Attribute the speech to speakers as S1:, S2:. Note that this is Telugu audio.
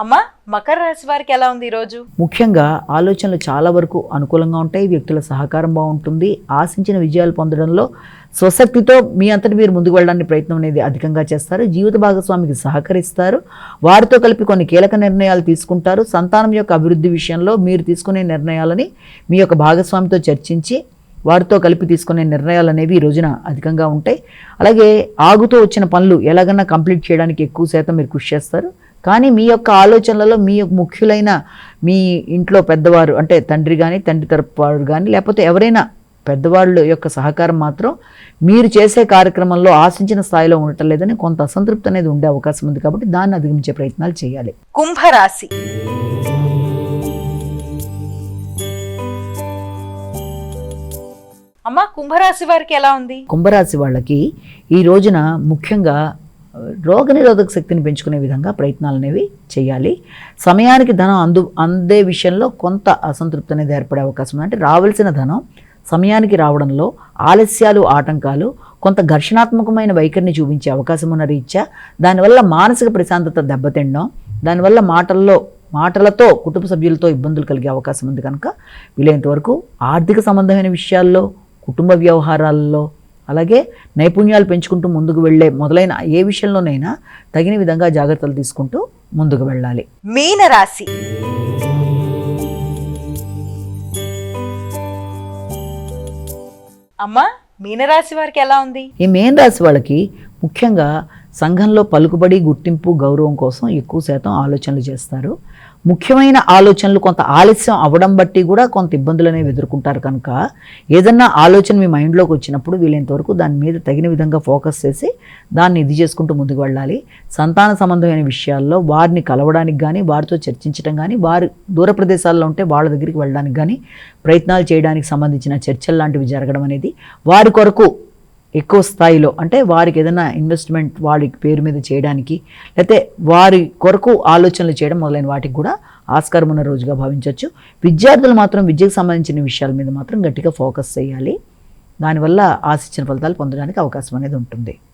S1: అమ్మా మకర రాశి వారికి ఎలా ఉంది ఈరోజు?
S2: ముఖ్యంగా ఆలోచనలు చాలా వరకు అనుకూలంగా ఉంటాయి వ్యక్తుల సహకారం బాగుంటుంది ఆశించిన విజయాలు పొందడంలో స్వశక్తితో మీ అంతటి మీరు ముందుకు వెళ్ళడానికి ప్రయత్నం అనేది అధికంగా చేస్తారు. జీవిత భాగస్వామికి సహకరిస్తారు వారితో కలిపి కొన్ని కీలక నిర్ణయాలు తీసుకుంటారు. సంతానం యొక్క అభివృద్ధి విషయంలో మీరు తీసుకునే నిర్ణయాలని మీ యొక్క భాగస్వామితో చర్చించి వారితో కలిపి తీసుకునే నిర్ణయాలు అనేవి ఈ రోజున అధికంగా ఉంటాయి. అలాగే ఆగుతూ వచ్చిన పనులు ఎలాగన్నా కంప్లీట్ చేయడానికి ఎక్కువ శాతం మీరు కృషి చేస్తారు. కానీ మీ యొక్క ఆలోచనలలో మీ యొక్క ముఖ్యులైన మీ ఇంట్లో పెద్దవారు అంటే తండ్రి కానీ తండ్రి తరపు వారు కానీ లేకపోతే ఎవరైనా పెద్దవాళ్ళ యొక్క సహకారం మాత్రం మీరు చేసే కార్యక్రమంలో ఆశించిన స్థాయిలో ఉండటం లేదని కొంత అసంతృప్తి అనేది ఉండే అవకాశం ఉంది కాబట్టి దాన్ని అధిగమించే ప్రయత్నాలు చేయాలి.
S1: కుంభరాశి. అమ్మా కుంభరాశి వారికి ఎలా ఉంది?
S2: కుంభరాశి వాళ్ళకి ఈ రోజున ముఖ్యంగా రోగనిరోధక శక్తిని పెంచుకునే విధంగా ప్రయత్నాలు అనేవి చేయాలి. సమయానికి ధనం అందు అందే విషయంలో కొంత అసంతృప్తి అనేది ఏర్పడే అవకాశం ఉంది. అంటే రావాల్సిన ధనం సమయానికి రావడంలో ఆలస్యాలు ఆటంకాలు కొంత ఘర్షణాత్మకమైన వైఖరిని చూపించే అవకాశం ఉన్న రీత్యా దానివల్ల మానసిక ప్రశాంతత దెబ్బతిండడం దానివల్ల మాటల్లో మాటలతో కుటుంబ సభ్యులతో ఇబ్బందులు కలిగే అవకాశం ఉంది కనుక వీలైనంత వరకు ఆర్థిక సంబంధమైన విషయాల్లో కుటుంబ వ్యవహారాల్లో అలాగే నైపుణ్యాలు పెంచుకుంటూ ముందుకు వెళ్ళే మొదలైన ఏ విషయంలోనైనా తగిన విధంగా జాగ్రత్తలు తీసుకుంటూ ముందుకు వెళ్ళాలి.
S1: మీనరాశి. అమ్మా మీనరాశి వారికి ఎలా ఉంది?
S2: ఈ మేన్ రాశి వాళ్ళకి ముఖ్యంగా సంఘంలో పలుకుబడి గుర్తింపు గౌరవం కోసం ఎక్కువ శాతం ఆలోచనలు చేస్తారు. ముఖ్యమైన ఆలోచనలు కొంత ఆలస్యం అవ్వడం బట్టి కూడా కొంత ఇబ్బందులు అనేవి ఎదుర్కొంటారు కనుక ఏదన్నా ఆలోచన మీ మైండ్లోకి వచ్చినప్పుడు వీలైనంత వరకు దాని మీద తగిన విధంగా ఫోకస్ చేసి దాన్ని ఇది చేసుకుంటూ ముందుకు వెళ్ళాలి. సంతాన సంబంధమైన విషయాల్లో వారిని కలవడానికి కానీ వారితో చర్చించడం కానీ వారు దూర ప్రదేశాల్లో ఉంటే వాళ్ళ దగ్గరికి వెళ్ళడానికి కానీ ప్రయత్నాలు చేయడానికి సంబంధించిన చర్చలు లాంటివి జరగడం అనేది వారి కొరకు ఎక్కువ స్థాయిలో అంటే వారికి ఏదైనా ఇన్వెస్ట్మెంట్ వారి పేరు మీద చేయడానికి లేకపోతే వారి కొరకు ఆలోచనలు చేయడం మొదలైన వాటికి కూడా ఆస్కారం ఉన్న రోజుగా భావించవచ్చు. విద్యార్థులు మాత్రం విద్యకు సంబంధించిన విషయాల మీద మాత్రం గట్టిగా ఫోకస్ చేయాలి. దానివల్ల ఆశించిన ఫలితాలు పొందడానికి అవకాశం అనేది ఉంటుంది.